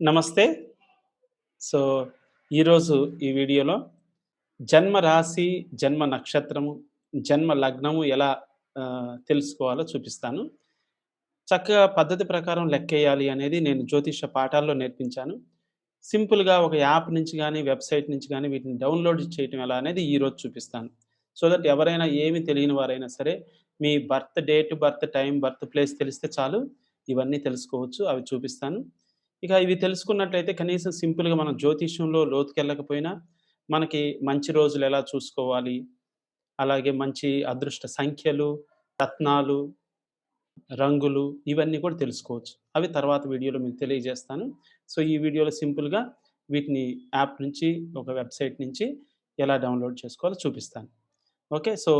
నమస్తే. సో, ఈరోజు ఈ వీడియోలో జన్మ రాశి, జన్మ నక్షత్రము, జన్మ లగ్నము ఎలా తెలుసుకోవాలో చూపిస్తాను. చక్కగా పద్ధతి ప్రకారం లెక్కేయాలి అనేది నేను జ్యోతిష పాఠాల్లో నేర్పించాను. సింపుల్‌గా ఒక యాప్ నుంచి కానీ వెబ్‌సైట్ నుంచి కానీ వీటిని డౌన్‌లోడ్ చేయటం ఎలా అనేది ఈరోజు చూపిస్తాను. సో దట్ ఎవరైనా ఏమి తెలియని వారైనా సరే, మీ birth date, birth time birth place తెలిస్తే చాలు ఇవన్నీ తెలుసుకోవచ్చు. అవి చూపిస్తాను. ఇక ఇవి తెలుసుకున్నట్లయితే కనీసం సింపుల్‌గా మనం జ్యోతిష్యంలో లోతుకెళ్ళకపోయినా, మనకి మంచి రోజులు ఎలా చూసుకోవాలి, అలాగే మంచి అదృష్ట సంఖ్యలు, రత్నాలు, రంగులు ఇవన్నీ కూడా తెలుసుకోవచ్చు. అవి తర్వాత వీడియోలో మీకు తెలియజేస్తాను. సో, ఈ వీడియోలో సింపుల్‌గా వీటిని యాప్ నుంచి, ఒక వెబ్‌సైట్ నుంచి ఎలా డౌన్‌లోడ్ చేసుకోవాలో చూపిస్తాను. ఓకే. సో,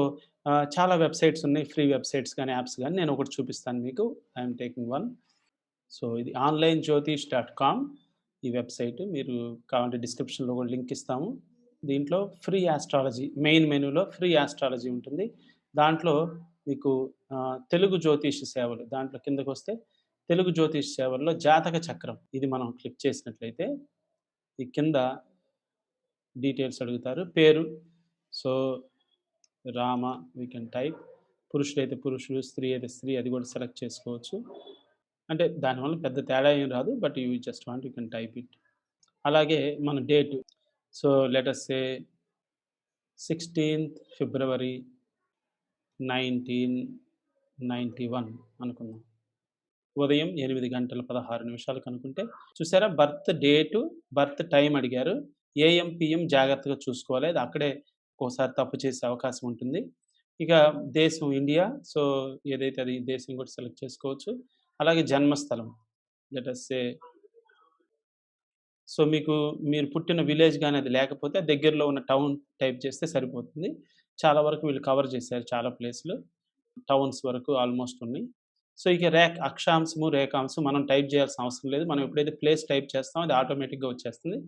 చాలా వెబ్‌సైట్స్ ఉన్నాయి. ఫ్రీ వెబ్‌సైట్స్ కానీ యాప్స్ కానీ నేను ఒకటి చూపిస్తాను మీకు. I'm taking one. సో, ఇది ఆన్‌లైన్ జ్యోతిష్ డాట్ కామ్ ఈ వెబ్‌సైట్. మీరు కావాలంటే డిస్క్రిప్షన్‌లో కూడా లింక్ ఇస్తాము. దీంట్లో ఫ్రీ యాస్ట్రాలజీ మెయిన్ మెనూలో ఫ్రీ యాస్ట్రాలజీ ఉంటుంది. దాంట్లో మీకు తెలుగు జ్యోతిష సేవలు దాంట్లో కిందకొస్తే తెలుగు జ్యోతిష సేవల్లో జాతక చక్రం ఇది మనం క్లిక్ చేసినట్లయితే, ఈ కింద డీటెయిల్స్ అడుగుతారు. పేరు so, Rama we can type. పురుషుడైతే పురుషుడు, స్త్రీ అయితే స్త్రీ అది కూడా సెలెక్ట్ చేసుకోవచ్చు. అంటే దానివల్ల పెద్ద తేడా ఏం రాదు. But you just want you can type it. అలాగే మన date. So, let sixteenth say 16థ్ February 1991 అనుకుందాం. ఉదయం ఎనిమిది గంటల 16 నిమిషాలకు అనుకుంటే చూసారా బర్త్ డేటు, బర్త్ టైం అడిగారు. ఏఎంపిఎం జాగ్రత్తగా చూసుకోవాలి. అది అక్కడే ఒకసారి తప్పు చేసే అవకాశం ఉంటుంది. ఇక దేశం ఇండియా. సో, ఏదైతే అది దేశం కూడా సెలెక్ట్ చేసుకోవచ్చు. అలాగే జన్మస్థలం. లెట్ అస్ సే సో, మీకు మీరు పుట్టిన విలేజ్ కానీ అది లేకపోతే దగ్గరలో ఉన్న టౌన్ టైప్ చేస్తే సరిపోతుంది. చాలా వరకు వీళ్ళు కవర్ చేశారు చాలా ప్లేస్‌లు. టౌన్స్ వరకు ఆల్‌మోస్ట్ ఉన్నాయి. సో, ఇక రేక్ అక్షాంశము, రేఖాంశం మనం టైప్ చేయాల్సిన అవసరం లేదు. మనం ఎప్పుడైతే ప్లేస్ టైప్ చేస్తామో అది ఆటోమేటిక్‌గా వచ్చేస్తుంది.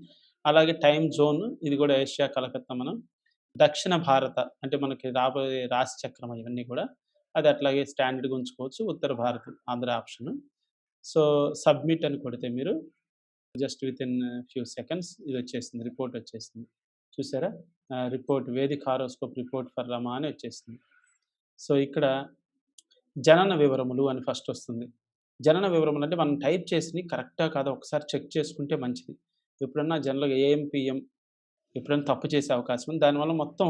అలాగే టైం జోన్ ఇది కూడా ఏషియా, కలకత్తా మనం. దక్షిణ భారత అంటే మనకి రాబోయే రాశి చక్రం ఇవన్నీ కూడా. అది అట్లాగే స్టాండర్డ్‌గా ఉంచుకోవచ్చు. ఉత్తర Bharat Andhra option. So, submit అని కొడితే మీరు జస్ట్ వితిన్ ఫ్యూ సెకండ్స్ ఇది వచ్చేసింది. రిపోర్ట్ వచ్చేసింది. చూసారా? రిపోర్ట్ వేది హారోస్కోప్ రిపోర్ట్ ఫర్ రమా అని వచ్చేసింది. సో, ఇక్కడ జనన వివరములు అని ఫస్ట్ వస్తుంది. జనన వివరములు అంటే మనం టైప్ చేసి కరెక్టా కాదా ఒకసారి చెక్ చేసుకుంటే మంచిది. ఎప్పుడన్నా జనరల్‌గా ఏఎంపిఎం ఎప్పుడైనా తప్పు చేసే అవకాశం ఉంది. దానివల్ల మొత్తం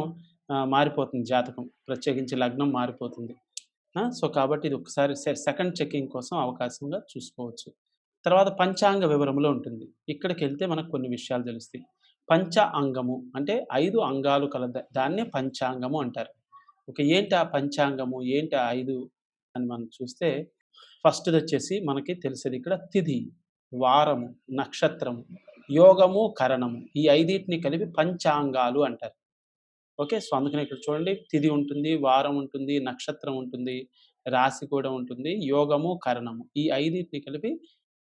మారిపోతుంది జాతకం. ప్రత్యేకించి లగ్నం మారిపోతుంది. సో, కాబట్టి ఇది ఒకసారి సెకండ్ చెకింగ్ కోసం అవకాశంగా చూసుకోవచ్చు. తర్వాత పంచాంగ వివరంలో ఉంటుంది. ఇక్కడికి వెళ్తే మనకు కొన్ని విషయాలు తెలుస్తాయి. పంచ అంగము అంటే ఐదు అంగాలు కల దాన్నే పంచాంగము అంటారు. ఓకే. ఏంటి ఆ పంచాంగము? ఏంటి ఆ ఐదు అని మనం చూస్తే ఫస్ట్ది వచ్చేసి మనకి తెలిసేది ఇక్కడ తిథి, వారము, నక్షత్రము, యోగము, కరణము ఈ ఐదిటిని కలిపి పంచాంగాలు అంటారు. ఓకే. సో, అందుకని ఇక్కడ చూడండి తిది ఉంటుంది, వారం ఉంటుంది, నక్షత్రం ఉంటుంది, రాశి కూడా ఉంటుంది, యోగము, కరణము ఈ ఐదింటిని కలిపి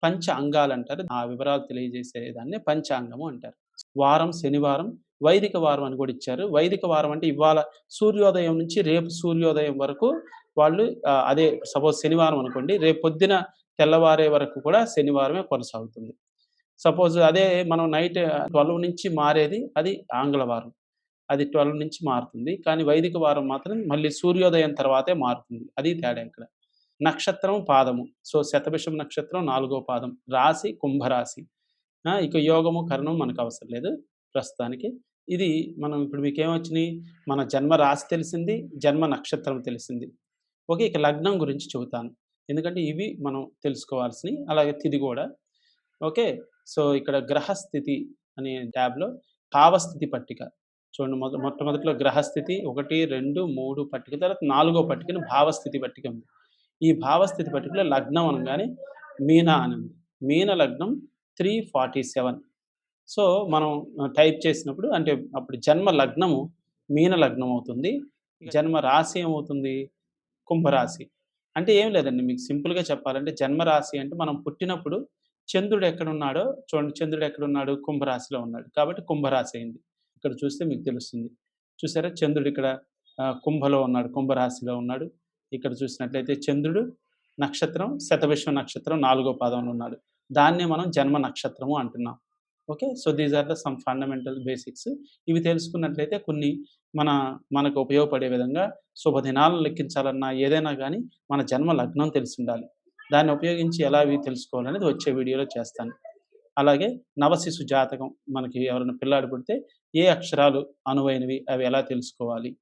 పంచ అంగాలు అంటారు ఆ వివరాలు తెలియజేసేదాన్ని పంచాంగము అంటారు. వారం శనివారం, వైదిక వారం అని కూడా ఇచ్చారు. వైదిక వారం అంటే ఇవాళ సూర్యోదయం నుంచి రేపు సూర్యోదయం వరకు వాళ్ళు అదే సపోజ్ శనివారం అనుకోండి. రేపు పొద్దున తెల్లవారే వరకు కూడా శనివారమే కొనసాగుతుంది. సపోజ్ అదే మనం నైట్ 12 నుంచి మారేది అది ఆంగ్ల వారం. అది 12 నుంచి మారుతుంది. కానీ వైదిక వారం మాత్రం మళ్ళీ సూర్యోదయం తర్వాతే మారుతుంది. అది తేడా ఇక్కడ. నక్షత్రం పాదము. సో, శతభిషం నక్షత్రం నాలుగో పాదం. రాశి కుంభరాశి. ఇక యోగము, కరణం మనకు అవసరం లేదు ప్రస్తుతానికి. ఇది మనం ఇప్పుడు మీకేమొచ్చినియి? మన జన్మ రాశి తెలిసింది. జన్మ నక్షత్రం తెలిసింది. ఓకే. ఇక లగ్నం గురించి చెబుతాను. ఎందుకంటే ఇవి మనం తెలుసుకోవాల్సినవి అలాగే తిది కూడా. ఓకే. సో, ఇక్కడ గ్రహస్థితి అనే ట్యాబ్‌లో భావస్థితి పట్టిక. చూడండి మొద మొట్టమొదటిలో గ్రహస్థితి 1, 2, 3 పట్టిక తర్వాత నాలుగో పట్టికను భావస్థితి పట్టిక ఉంది. ఈ భావస్థితి పట్టికలో లగ్నం అనగానే మీన అని ఉంది. మీన లగ్నం 347 సో, మనం టైప్ చేసినప్పుడు అంటే అప్పుడు జన్మ లగ్నము మీన లగ్నం అవుతుంది. జన్మ రాశి ఏమవుతుంది? కుంభరాశి. అంటే ఏం లేదండి మీకు సింపుల్‌గా చెప్పాలంటే జన్మరాశి అంటే మనం పుట్టినప్పుడు చంద్రుడు ఎక్కడున్నాడో చూడండి చంద్రుడు ఎక్కడున్నాడు? కుంభరాశిలో ఉన్నాడు. కాబట్టి కుంభరాశి అయింది. ఇక్కడ చూస్తే మీకు తెలుస్తుంది. చూసారా? చంద్రుడు ఇక్కడ కుంభలో ఉన్నాడు. కుంభరాశిలో ఉన్నాడు. ఇక్కడ చూసినట్లయితే చంద్రుడు నక్షత్రం శతవిశ్వ నక్షత్రం నాలుగో పాదంలో ఉన్నాడు. దాన్నే మనం జన్మ నక్షత్రము అంటున్నాం okay so these are the some fundamental basics ఇవి తెలుసుకున్నట్లయితే కొన్ని మన మనకు ఉపయోగపడే విధంగా శుభదినాలను లెక్కించాలన్నా ఏదైనా కానీ మన జన్మ లగ్నం తెలిసి ఉండాలి దాన్ని ఉపయోగించి ఎలా అవి తెలుసుకోవాలనేది వచ్చే వీడియోలో చేస్తాను అలాగే నవశిశు జాతకం మనకి ఎవరైనా పిల్లాడు పుడితే ఏ అక్షరాలు అనువైనవి అవి ఎలా తెలుసుకోవాలి?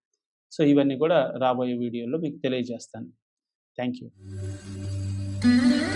సో ఇవన్నీ కూడా రాబోయే వీడియోలో మీకు తెలియజేస్తాను. Thank you